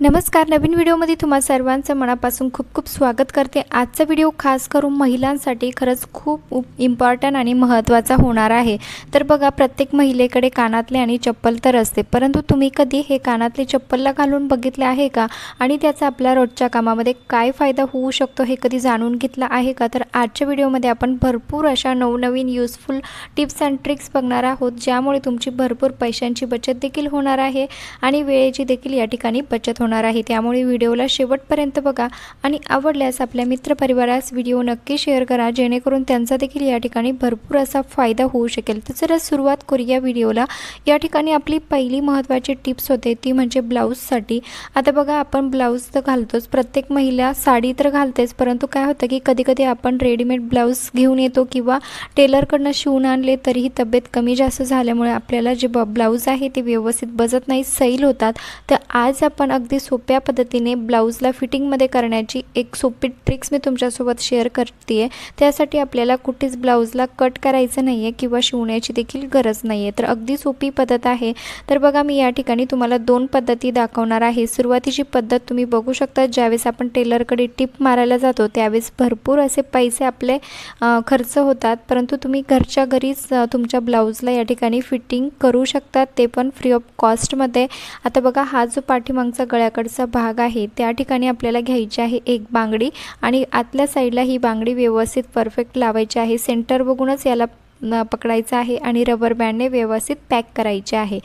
नमस्कार नवीन व्हिडिओमध्ये तुम्हा सर्वांचं मनापासून खूप खूप स्वागत करते. आजचा व्हिडिओ खास करून महिलांसाठी खरंच खूप इम्पॉर्टंट आणि महत्त्वाचा होणार आहे. तर बघा प्रत्येक महिलेकडे कानातले आणि चप्पल तर असते परंतु तुम्ही कधी हे कानातले चप्पलला घालून बघितले आहे का? आणि त्याचा आपल्या रोजच्या कामामध्ये काय फायदा होऊ शकतो हे कधी जाणून घेतला आहे का? तर आजच्या व्हिडिओमध्ये आपण भरपूर अशा नवनवीन यूजफुल टिप्स अँड ट्रिक्स बघणार आहोत ज्यामुळे तुमची भरपूर पैशांची बचत देखील होणार आहे आणि वेळेची देखील या ठिकाणी बचत होणार होणार आहे. त्यामुळे व्हिडिओला शेवटपर्यंत बघा आणि आवडल्यास आपल्या मित्रपरिवारास व्हिडिओ नक्की शेअर करा जेणेकरून त्यांचा देखील या ठिकाणी भरपूर असा फायदा होऊ शकेल. तर जरा सुरुवात करूया व्हिडिओला. या ठिकाणी आपली पहिली महत्त्वाची टिप्स होते ती म्हणजे ब्लाऊजसाठी. आता बघा आपण ब्लाऊज तर घालतोच. प्रत्येक महिला साडी तर घालतेच परंतु काय होतं की कधी कधी आपण रेडीमेड ब्लाऊज घेऊन येतो किंवा टेलरकडनं शिवून आणले तरीही तब्येत कमी जास्त झाल्यामुळे आपल्याला जे ब ब्लाऊज आहे ते व्यवस्थित बसत नाही सैल होतात. तर आज आपण अगदी सोप्या पद्धतीने ब्लाऊजला फिटिंगमध्ये करण्याची एक सोपी ट्रिक्स मी तुमच्यासोबत शेअर करते आहे त्यासाठी आपल्याला कुठेच ब्लाऊजला कट करायचं नाही आहे किंवा शिवण्याची देखील गरज नाही आहे तर अगदी सोपी पद्धत आहे. तर बघा मी या ठिकाणी तुम्हाला दोन पद्धती दाखवणार आहे. सुरुवातीची पद्धत तुम्ही बघू शकता. ज्यावेळेस आपण टेलरकडे टिप मारायला जातो त्यावेळेस भरपूर असे पैसे आपले खर्च होतात. परंतु तुम्ही घरच्या घरीच तुमच्या ब्लाऊजला या ठिकाणी फिटिंग करू शकतात ते पण फ्री ऑफ कॉस्टमध्ये आता बघा हा जो पाठीमागचा गळ्या गळ्याकडचा भाग आहे. त्या ठिकाणी आपल्याला घ्यायची आहे एक बांगडी आणि आतल्या साईडला ही बांगडी व्यवस्थित परफेक्ट लावायची आहे. सेंटर बघूनच याला न पकडायचं आहे आणि रबर बँडने व्यवस्थित पॅक करायचे आहे.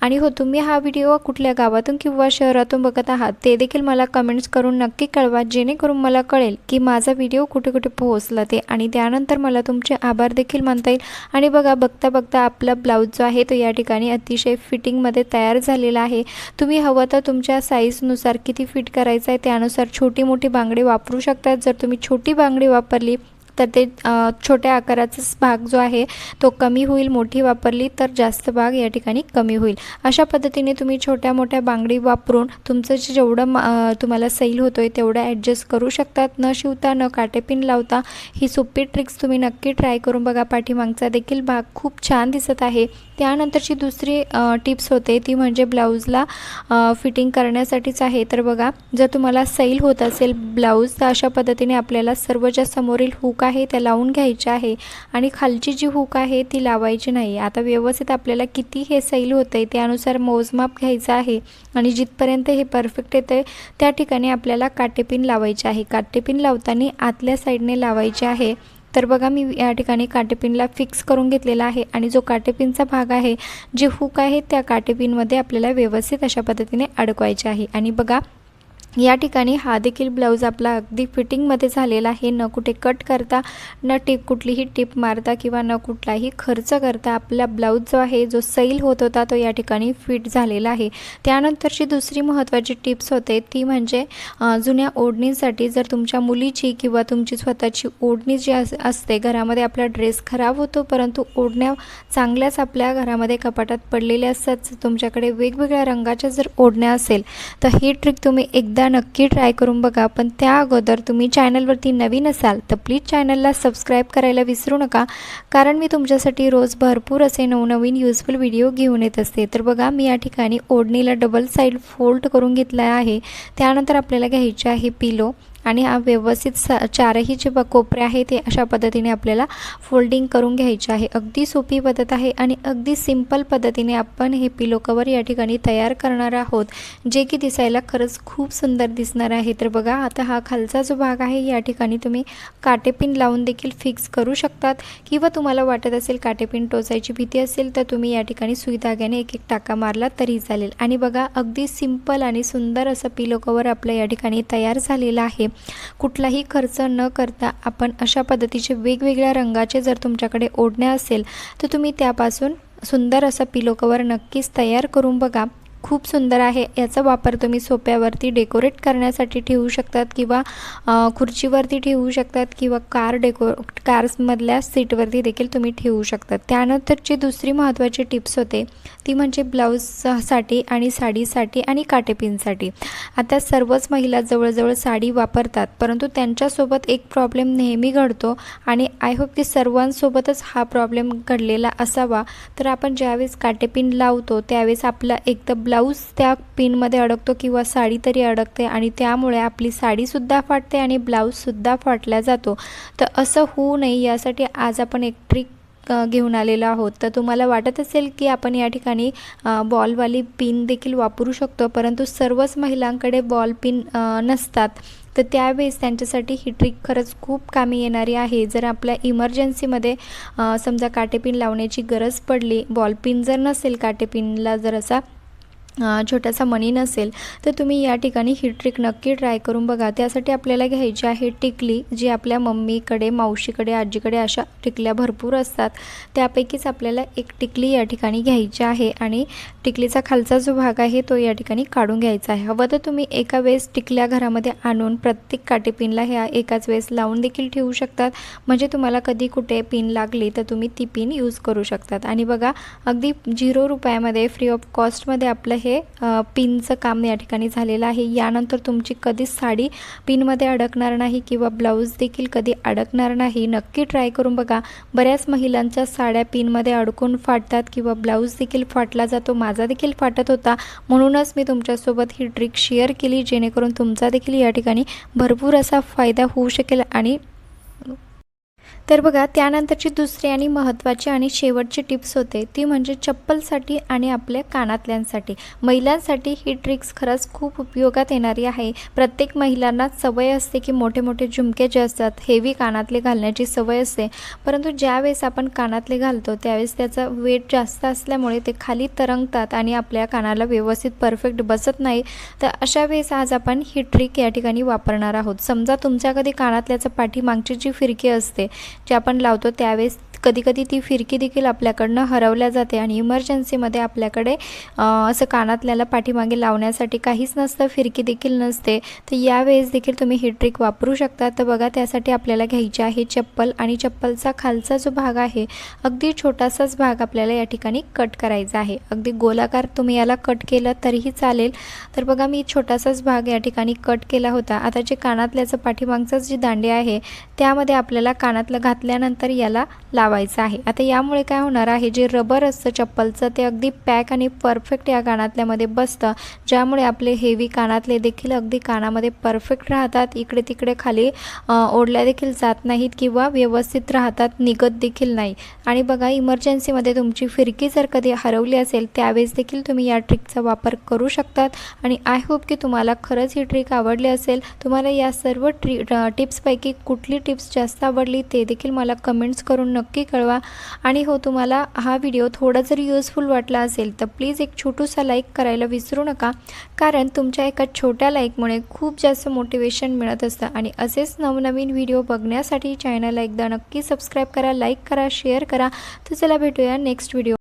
आणि हो तुम्ही हा व्हिडिओ कुठल्या गावातून किंवा शहरातून बघत आहात ते देखील मला कमेंट्स करून नक्की कळवा जेणेकरून मला कळेल की माझा व्हिडिओ कुठे कुठे पोहोचला ते. आणि त्यानंतर मला तुमचे आभार देखील मानता येईल. आणि बघा बघता बघता आपला ब्लाऊज जो आहे तो या ठिकाणी अतिशय फिटिंगमध्ये तयार झालेला आहे. तुम्ही हवं तर तुमच्या साईजनुसार किती फिट करायचं आहे त्यानुसार छोटी मोठी बांगडी वापरू शकतात जर तुम्ही छोटी बांगडी वापरली तर ते छोट्या आकाराचाच भाग जो आहे तो कमी होईल मोठी वापरली तर जास्त भाग या ठिकाणी कमी होईल. अशा पद्धतीने तुम्ही छोट्या मोठ्या बांगडी वापरून तुमचं जे जेवढं तुम्हाला सैल होतो आहे तेवढं ॲडजस्ट करू शकतात. न शिवता न काटेपिन लावता ही सोपी ट्रिक्स तुम्ही नक्की ट्राय करून बघा. पाठीमागचा देखील भाग खूप छान दिसत आहे. त्यानंतरची दुसरी टिप्स होते ती म्हणजे ब्लाऊजला फिटिंग करण्यासाठीच आहे. तर बघा जर तुम्हाला सैल होत असेल ब्लाऊज तर अशा पद्धतीने आपल्याला सर्वच्या समोरील हुक आहे त्या लावून घ्यायच्या आहे आणि खालची जी हुक आहे ती लावायची नाही. आता व्यवस्थित आपल्याला किती हे सैल होतं आहे त्यानुसार मोजमाप घ्यायचं आहे आणि जिथपर्यंत हे परफेक्ट येतं आहे त्या ठिकाणी आपल्याला काटेपिन लावायचे आहे. काटेपिन लावताना आतल्या साईडने लावायचे आहे. तर बघा मी या ठिकाणी काटेपिनला फिक्स करून घेतलेला आहे आणि जो काटेपिनचा भाग आहे जे हुक आहे त्या काटेपिनमध्ये आपल्याला व्यवस्थित अशा पद्धतीने अडकवायचे आहे. आणि बघा या ठिकाणी हा देखील ब्लाऊज आपला अगदी फिटिंगमध्ये झालेला आहे. न कुठे कट करता न टिप कुठलीही टिप मारता किंवा न कुठलाही खर्च करता आपला ब्लाऊज जो आहे जो सैल होत होता तो या ठिकाणी फिट झालेला आहे. त्यानंतरची दुसरी महत्त्वाची टिप्स होते ती म्हणजे जुन्या ओढणीसाठी जर तुमच्या मुलीची किंवा तुमची स्वतःची ओढणी जी अस असते घरामध्ये आपला ड्रेस खराब होतो परंतु ओढण्या चांगल्याच आपल्या घरामध्ये कपाटात पडलेल्या असतात तुमच्याकडे वेगवेगळ्या रंगाच्या जर ओढण्या असेल तर ही ट्रिक तुम्ही एकदा एकदा नक्की ट्राय करून बघा पण त्या अगोदर तुम्ही चॅनलवरती नवीन असाल तर प्लीज चॅनलला सबस्क्राईब करायला विसरू नका. कारण मी तुमच्यासाठी रोज भरपूर असे नवनवीन युजफुल व्हिडिओ घेऊन येत असते. तर बघा मी या ठिकाणी ओढणीला डबल साईड फोल्ड करून घेतला आहे. त्यानंतर आपल्याला घ्यायचे आहे पिलो आणि हा व्यवस्थित स चारही जे कोपरे आहे ते अशा पद्धतीने आपल्याला फोल्डिंग करून घ्यायचे आहे. अगदी सोपी पद्धत आहे आणि अगदी सिंपल पद्धतीने आपण हे पिलो कवर या ठिकाणी तयार करणार आहोत जे की दिसायला खरंच खूप सुंदर दिसणार आहे. तर बघा आता हा खालचा जो भाग आहे या ठिकाणी तुम्ही काटेपिन लावून देखील फिक्स करू शकतात. किंवा तुम्हाला वाटत असेल काटेपिन टोचायची भीती असेल तर तुम्ही या ठिकाणी सुई धाग्याने एक एक टाका मारला तरी चालेल. आणि बघा अगदी सिंपल आणि सुंदर असं पिलो कवर आपलं या ठिकाणी तयार झालेलं आहे. कुठलाही खर्च न करता आपण अशा पद्धतीचे वेगवेगळ्या रंगाचे जर तुमच्याकडे ओढण्या असेल तर तुम्ही त्यापासून सुंदर असं पिलो कवर नक्कीच तयार करून बघा. खूप सुंदर आहे. याचा वापर तुम्ही सोप्यावरती डेकोरेट करण्यासाठी ठेवू शकतात किंवा खुर्चीवरती ठेवू शकतात किंवा कार डेको कार्समधल्या सीटवरती देखील तुम्ही ठेवू शकतात. त्यानंतरची दुसरी महत्त्वाची टिप्स होते. ती म्हणजे ब्लाऊजसाठी आणि साडीसाठी आणि काटेपिनसाठी. आता सर्वच महिला जवळजवळ साडी वापरतात परंतु त्यांच्यासोबत एक प्रॉब्लेम नेहमी घडतो आणि आय होप की सर्वांसोबतच हा प्रॉब्लेम घडलेला असावा. तर आपण ज्यावेळेस काटेपिन लावतो त्यावेळेस आपला एक तर ब्लाऊज त्या पिनमध्ये अडकतो किंवा साडी तरी अडकते आणि त्यामुळे आपली साडीसुद्धा फाटते आणि ब्लाऊजसुद्धा फाटला जातो. तर असं होऊ नये यासाठी आज आपण एक ट्रिक घेऊन आलेलो आहोत. तर तुम्हाला वाटत असेल की आपण या ठिकाणी बॉलवाली पिन देखील वापरू शकतो परंतु सर्वच महिलांकडे बॉल पिन नसतात. तर त्यावेळेस त्यांच्यासाठी ही ट्रिक खरंच खूप कामी येणारी आहे. जर आपल्या इमर्जन्सीमध्ये समजा काटेपिन लावण्याची गरज पडली बॉल पिन जर नसेल काटेपिनला जर असा छोटासा मनी नसेल तर तुम्ही या ठिकाणी ही ट्रिक नक्की ट्राय करून बघा. त्यासाठी आपल्याला घ्यायची आहे टिकली जी आपल्या मम्मीकडे मावशीकडे आजीकडे अशा टिकल्या भरपूर असतात. त्यापैकीच आपल्याला एक टिकली या ठिकाणी घ्यायची आहे आणि टिकलीचा खालचा जो भाग आहे तो या ठिकाणी काढून घ्यायचा आहे. हवं तर तुम्ही एका वेळेस टिकल्या घरामध्ये आणून प्रत्येक काटेपिनला ह्या एकाच वेळेस लावून देखील ठेवू शकतात. म्हणजे तुम्हाला कधी कुठे पिन लागली तर तुम्ही ती पिन यूज करू शकतात. आणि बघा अगदी झिरो रुपयामध्ये फ्री ऑफ कॉस्टमध्ये आपलं हे पिनचं काम या ठिकाणी झालेलं आहे. यानंतर तुमची कधीच साडी पिनमध्ये अडकणार नाही किंवा ब्लाऊज देखील कधी अडकणार नाही. नक्की ट्राय करून बघा. बऱ्याच महिलांच्या साड्या पिनमध्ये अडकून फाटतात किंवा ब्लाऊज देखील फाटला जातो माझा देखील फाटत होता. म्हणूनच मी तुमच्यासोबत ही ट्रिक शेअर केली जेणेकरून तुमचा देखील या ठिकाणी भरपूर असा फायदा होऊ शकेल आणि तर बघा त्यानंतरची दुसरी आणि महत्त्वाची आणि शेवटची टिप्स होते ती म्हणजे चप्पलसाठी आणि आपल्या कानातल्यांसाठी. महिलांसाठी ही ट्रिक्स खरंच खूप उपयोगात येणारी आहे. प्रत्येक महिलांना सवय असते की मोठे मोठे झुमके जे असतात हेवी कानातले घालण्याची सवय असते. परंतु ज्यावेळेस आपण कानातले घालतो त्यावेळेस त्याचा वेट जास्त असल्यामुळे ते खाली तरंगतात आणि आपल्या कानाला व्यवस्थित परफेक्ट बसत नाही. तर अशा वेळेस आज आपण ही ट्रिक या ठिकाणी वापरणार आहोत. समजा तुमच्या कधी कानातल्याचं पाठीमागची जी फिरकी असते जे आपण लावतो त्यावेळेस कधीकधी ती फिरकी देखील आपल्याकडनं हरवल्या जाते आणि इमर्जन्सीमध्ये आपल्याकडे असं कानातल्याला पाठीमागे लावण्यासाठी काहीच नसतं फिरकी देखील नसते. तर यावेळेस देखील तुम्ही ही ट्रिक वापरू शकता. तर बघा त्यासाठी आपल्याला घ्यायची आहे चप्पल आणि चप्पलचा खालचा जो भाग आहे अगदी छोटासाच भाग आपल्याला या ठिकाणी कट करायचा आहे. अगदी गोलाकार तुम्ही याला कट केलं तरीही चालेल. तर बघा मी छोटासाच भाग या ठिकाणी कट केला होता. आता जे कानातल्याचं पाठीमागचं जी दांडी आहे त्यामध्ये आपल्याला कानातलं घातल्यानंतर याला लावायचं आहे. आता यामुळे काय होणार आहे जे रबर असतं चप्पलचं ते अगदी पॅक आणि परफेक्ट या कानातल्यामध्ये बसतं. ज्यामुळे आपले हेवी कानातले देखील अगदी कानामध्ये परफेक्ट राहतात. इकडे तिकडे खाली ओढल्या देखील जात नाहीत किंवा व्यवस्थित राहतात निघत देखील नाही. आणि बघा इमर्जन्सीमध्ये तुमची फिरकी जर कधी हरवली असेल त्यावेळेस देखील तुम्ही या ट्रिकचा वापर करू शकतात. आणि आय होप की तुम्हाला खरंच ही ट्रिक आवडली असेल. तुम्हाला या सर्व ट्री टिप्सपैकी कुठली टिप्स जास्त आवडली ते देखील मला कमेंट्स करून नक्की नक्की कळवा. आणि हो तुम्हाला हा व्हिडिओ थोडा जरी यूजफुल वाटला असेल तर प्लीज एक छोटूसा लाईक करायला विसरू नका. कारण तुमच्या एका छोट्या लाईकमुळे खूप जास्त मोटिवेशन मिळत असतं. आणि असेच नवनवीन व्हिडिओ बघण्यासाठी चॅनलला एकदा नक्की सबस्क्राईब करा लाईक करा शेअर करा. तर चला भेटूया नेक्स्ट व्हिडिओ